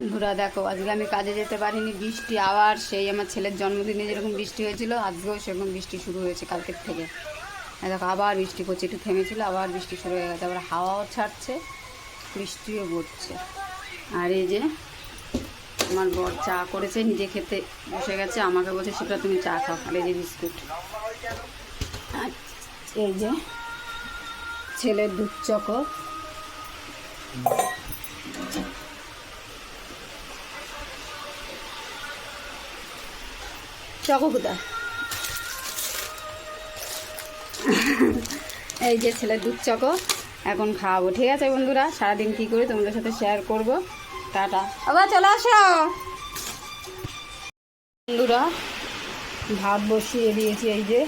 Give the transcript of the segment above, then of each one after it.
বন্ধুরা, দেখো, আজকে আমি কাজে যেতে পারিনি, বৃষ্টি আবার সেই আমার ছেলের জন্মদিনে যেরকম বৃষ্টি হয়েছিল, আজকেও সেরকম বৃষ্টি শুরু হয়েছে কালকের থেকে। দেখো, আবার বৃষ্টি পড়ছে, একটু থেমেছিল, আবার বৃষ্টি শুরু হয়ে গেছে, আবার হাওয়াও ছাড়ছে, বৃষ্টিও পড়ছে। আর এই যে, আমার বর চা করেছে, নিজে খেতে বসে গেছে, আমাকে বলছে সেটা তুমি চা খাও, আর এই যে বিস্কুট। আর এই যে, ছেলের দুধ চকো। চকো কোথায়? এই যে ছেলের দুধ চকো এখন খাওয়াবো। ঠিক আছে বন্ধুরা সারাদিন কী করি তোমাদের সাথে শেয়ার করব। টাটা। আবার চলে আসো। বন্ধুরা ভাত বসিয়ে দিয়েছি এই যে।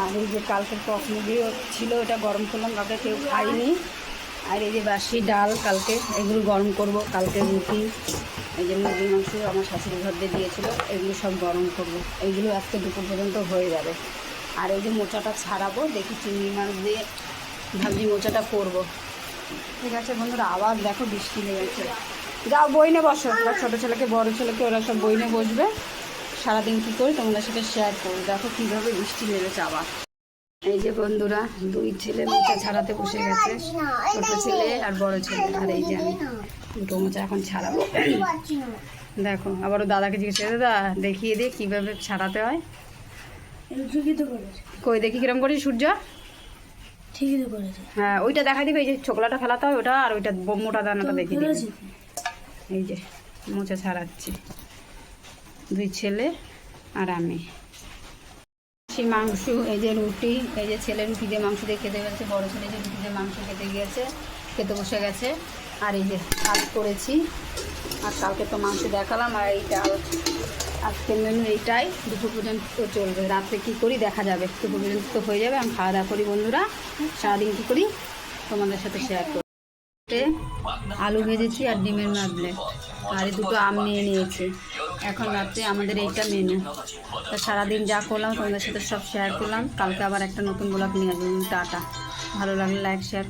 আর এই যে কালকের মুরগিও ছিল এটা গরম করলাম কালকে কেউ খাইনি আর এই যে বাসি ডাল কালকে এগুলো গরম করব কালকে রুটি। এই যে মুরগির মাংস আমার শাশুড়ি ঘর দিয়ে দিয়েছিলো, এগুলো সব গরম করব। এইগুলো আজকে দুপুর পর্যন্ত হয়ে যাবে। আর এই যে মোচাটা ছাড়াবো, দেখি চিংড়ি মাছ দিয়ে ভাবছি মোচাটা করব। ঠিক আছে বন্ধুরা, আবার দেখো বৃষ্টি লেগেছে। যাও, বইনে বসো। বা ছোটো ছেলেকে, বড় ছেলেকে, ওরা সব বইনে বসবে। সারাদিন কী করি তোমাদের সাথে শেয়ার করব। দেখো কীভাবে বৃষ্টি নেমেছে আবার। এই যে বন্ধুরা, দুই ছেলে মোচা ছাড়াতে বসে গেছে। ছোট ছেলে আর বড় ছেলে। আর এই যে আমি। দুটো মোচা এখন ছাড়াবো। দেখো আবার ও দাদাকে জিজ্ঞেস করে দাদা দেখিয়ে দিয়ে কীভাবে ছাড়াতে হয়? কই দেখি কিরম করি সূর্য? ঠিকই তো করেছে। হ্যাঁ ওইটা দেখা দিবে এই যে ছোকলাটা ফেলাতে হয় ওটা আর ওইটা মোটা দানাটা দেখিয়ে দিবে। এই যে মোচা ছাড়াচ্ছি। দুই ছেলে আর আমি। সেই মাংস এই যে রুটি এই যে ছেলে রুটি দিয়ে মাংস দিয়ে খেতে গেছে বড় ছেলে যে রুটি দিয়ে মাংস খেতে গিয়েছে খেতে বসে গেছে। আর এই যে ভাত করেছি। আর কালকে তো মাংস দেখালাম, আর এইটা ডাল আজকের মেনু এইটাই। দুপুর পর্যন্ত চলবে। রাত্রে কী করি দেখা যাবে। দুপুর পর্যন্ত তো হয়ে যাবে। আমি খাওয়া দাওয়া করি বন্ধুরা। সারাদিন কী করি? তোমাদের সাথে শেয়ার করি। আলু ভেজেছি আর ডিমের মাবলে আর এই দুটো আম নিয়ে নিয়েছি। এখন রাত্রে আমাদের এইটা মেনু তা সারাদিন যা করলাম, তোমাদের সাথে সব শেয়ার করলাম। কালকে আবার একটা নতুন ব্লগ নিয়ে আসব। টাটা। ভালো লাগলে লাইক শেয়ার